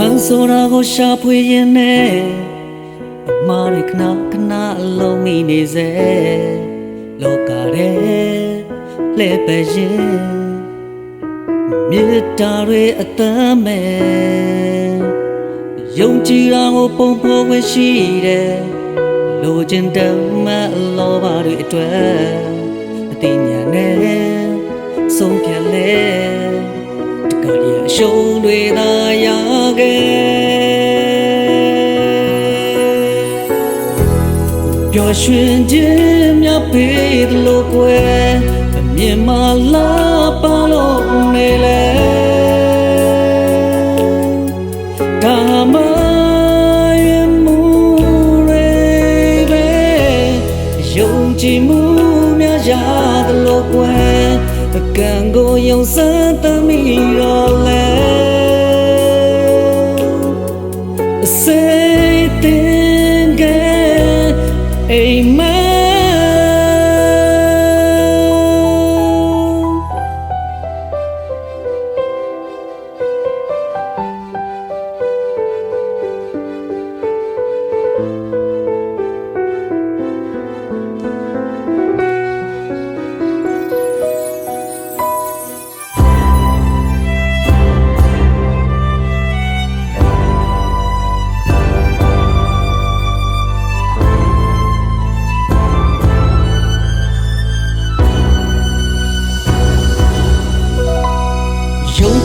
မန်ဆိုတာကိုရှာဖွေရင်နဲ့အမားရခဏခဏအလုံးမိနေစေလောကရဲလှည့်ပဲရင်မြေတားတွေအတမ်းမဲ့ယုံကြည်တာကိုပုံပေါ်ဝင်ရှိတယ်လိုချင်တဲ့မလောဘတွေအတွက်အသိဉာဏ်နဲ့ဆုံးဖြတ်လဲတကယ် အရှုံးတွေသာရခဲ့ပျော်ရွှင်ခြင်းများပေးသလိုကွယ်အမြင်မှလာပါလို့နေလဲဒါမှရင်မှုတွေပဲယုံကြည်မှုများရသလိုကွယ်အကံကိုယုံစမ်းသမိတော့ man.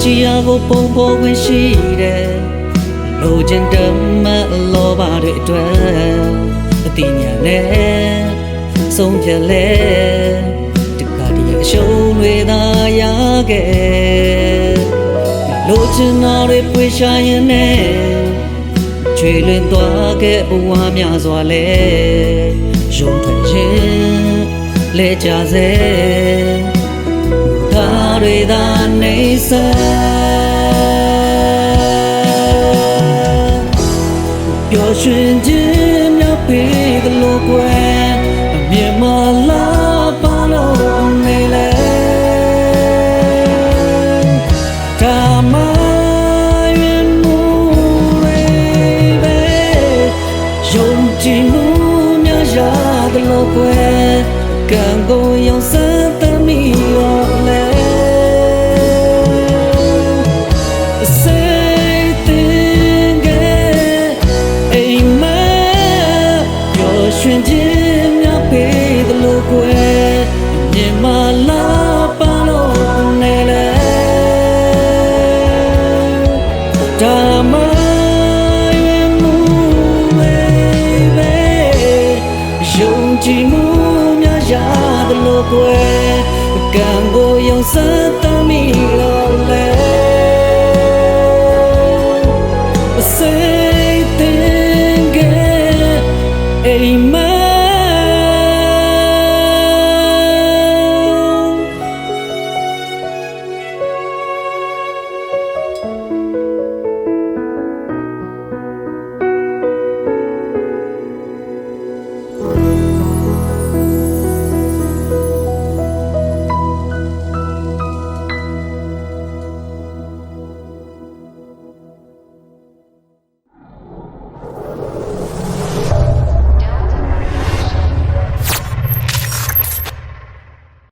ကြည်ရာကိုပုံပေါ်ဝင်ရှိတယ်လိုချင်တဲ့မလောဘတွေအတွက်အတိညာနဲ့ဆုံးဖြတ်လဲတက္ကတိရအရှုံးတွေသာရခဲ့လိုချင်တာတွေပွေရှာရင်နဲ့ချွေလွင်သွားခဲ့ဘဝများစွာလဲရုံထွက်ရင်လဲကြစေဒါတွေ ရွှင်ခြင်းများပေးသလိုကွယ်အမြင်မလာပါလို့နေလဲဒါမှရင်မှုတွေပဲယုံကြည်မှုများရသလိုကွယ်ကံကိုရောစ ရွှင်ခြင်းများပေးသလိုကွယ်မြင်မလာပါလို့နေလေဒါမှရွေးမှုပဲပဲယုံကြည်မှုများရသလိုကွယ်ကံကိုယုံစမ်းတမ်းမိလို့လေ say my